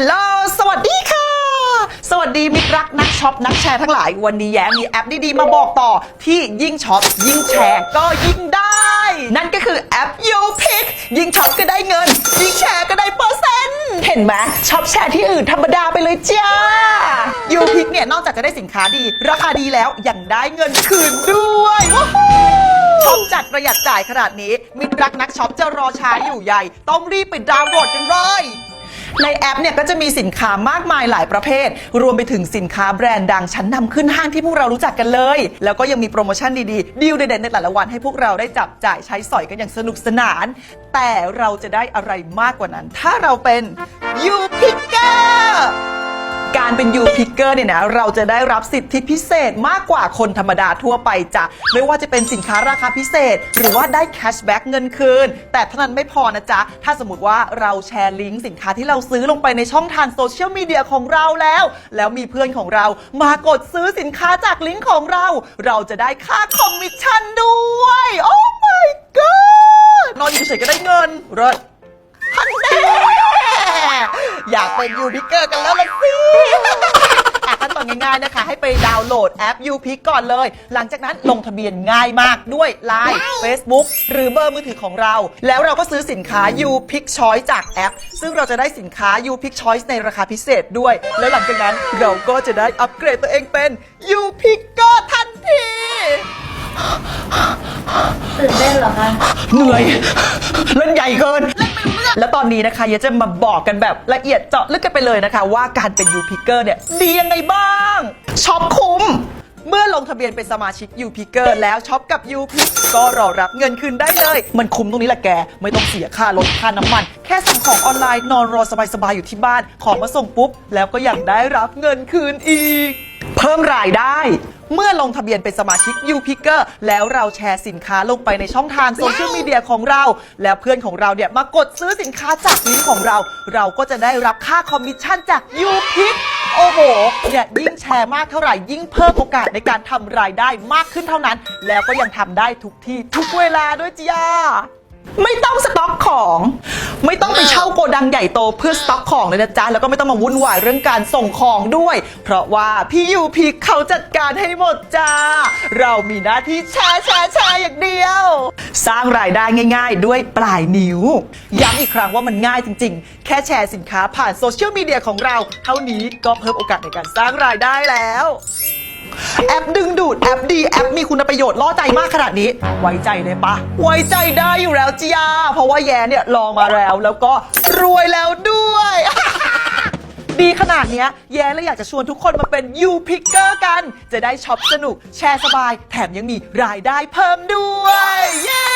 ฮัลโหล สวัสดีค่ะ สวัสดีมิตรรักนักช็อปนักแชร์ทั้งหลาย วันนี้แย้มมีแอปดีๆมาบอกต่อที่ยิ่งช็อปยิ่งแชร์ก็ยิ่งได้ นั่นก็คือแอป u p i c ยิ่งช็อปก็ได้เงิน ยิ่งแชร์ก็ได้เปอร์เซ็นต์เห็นไหมช็อปแชร์ที่อื่นธรรมดาไปเลยจ้า u p i c เนี่ยนอกจากจะได้สินค้าดี ราคาดีแล้วยังได้เงินคืนด้วยว้าวช็อปจัดประหยัดจ่ายขนาดนี้ มิตรรักนักช็อปจะรอช้าอยู่ใหญ่ ต้องรีบไปดาวน์โหลดกันเลย ในแอปเนี่ยก็จะมีสินค้ามากมายหลายประเภท รวมไปถึงสินค้าแบรนด์ดังชั้นนำขึ้นห้างที่พวกเรารู้จักกันเลย แล้วก็ยังมีโปรโมชั่นดีๆ ดีลเด็ดๆในแต่ละวันให้พวกเราได้จับจ่ายใช้สอยกันอย่างสนุกสนาน แต่เราจะได้อะไรมากกว่านั้น ถ้าเราเป็น u p i c k e r การเป็น U Picker เนี่ยนะเราจะได้รับสิทธิพิเศษมากกว่าคนธรรมดาทั่วไปจ้ะไม่ว่าจะเป็นสินค้าราคาพิเศษ หรือว่าได้แคชแบ็กเงินคืน แต่เท่านั้นไม่พอนะจ๊ะ ถ้าสมมติว่าเราแชร์ลิงก์สินค้าที่เราซื้อลงไปในช่องทางโซเชียลมีเดียของเราแล้ว แล้วมีเพื่อนของเรามากดซื้อสินค้าจากลิงก์ของเรา เราจะได้ค่าคอมมิชชั่นด้วย โอ้ my god นอนอยู่เฉยก็ได้เงินเลิศ อยากเป็นยูพิกเกอร์กันแล้วล่ะสิอะขั้นตอนง่ายๆนะคะ ให้ไปดาวน์โหลดแอป u p i c ก่อนเลย หลังจากนั้นลงทะเบียนง่ายมากด้วย Line Facebook หรือเบอร์มือถือของเรา แล้วเราก็ซื้อสินค้า u p i c Choice จากแอป ซึ่งเราจะได้สินค้า u p i c Choice ในราคาพิเศษด้วย แล้วหลังจากนั้นเราก็จะได้อัปเกรดตัวเองเป็น u p i c ก็ทันที ตื่นเต้นเหรอคะ เหนื่อย เล่นใหญ่เกิน แล้วตอนนี้นะคะเยจะมาบอกกันแบบละเอียดเจาะลึกกันไปเลยนะคะ ว่าการเป็น u p i c k e r เนี่ยดียังไงบ้างช็อปคุ้มเมื่อลงทะเบียนเป็นสมาชิก u p i c k e r แล้วช็อปกับ u p i c ก็รอรับเงินคืนได้เลย มันคุ้มตรงนี้แหละแก ไม่ต้องเสียค่ารถค่าน้ำมัน แค่สั่งของออนไลน์นอนรอสบายๆอยู่ที่บ้าน ของมาส่งปุ๊บ แล้วก็ยังได้รับเงินคืนอีก เพิ่มรายได้ เมื่อลงทะเบียนเป็นสมาชิก u p i c k e r แล้วเราแชร์สินค้าลงไปในช่องทางโซเชียลมีเดียของเรา แล้วเพื่อนของเราเนี่ยมากดซื้อสินค้าจากลิงก์ของเรา เราก็จะได้รับค่าคอมมิชชั่นจาก u p i c โอ้โหเนี่ยยิ่งแชร์มากเท่าไหร่ยิ่งเพิ่มโอกาสในการทำรายได้มากขึ้นเท่านั้น แล้วก็ยังทำได้ทุกที่ทุกเวลาด้วยจ้าไม่ต้องสต็อกของ ไม่ต้องไปเช่าโก ดังใหญ่โตเพื่อสต็อกของเลยนะจ๊ะ แล้วก็ไม่ต้องมาวุ่นวายเรื่องการส่งของด้วย เพราะว่าพี่ยูพีเขาจัดการให้หมดจ้า เรามีหน้าที่แชร์แชร์แชร์อย่างเดียว สร้างรายได้ง่าย ๆ ด้วยปลายนิ้ว ย้ำอีกครั้งว่ามันง่ายจริง ๆ แค่แชร์สินค้าผ่านโซเชียลมีเดียของเรา เท่านี้ก็เพิ่มโอกาสในการสร้างรายได้แล้ว แอปดึงดูดแอปดีแอปมีคุณประโยชน์ล่อใจมากขนาดนี้ ไว้ใจได้ปะไว้ใจได้อยู่แล้วจียาเพราะว่าแย่เนี่ยลองมาแล้วแล้วก็รวยแล้วด้วย ดีขนาดเนี้ยแย่เลยอยากจะชวนทุกคนมาเป็น u p i c k e r กัน จะได้ช็อปสนุกแชร์สบาย แถมยังมีรายได้เพิ่มด้วย เย้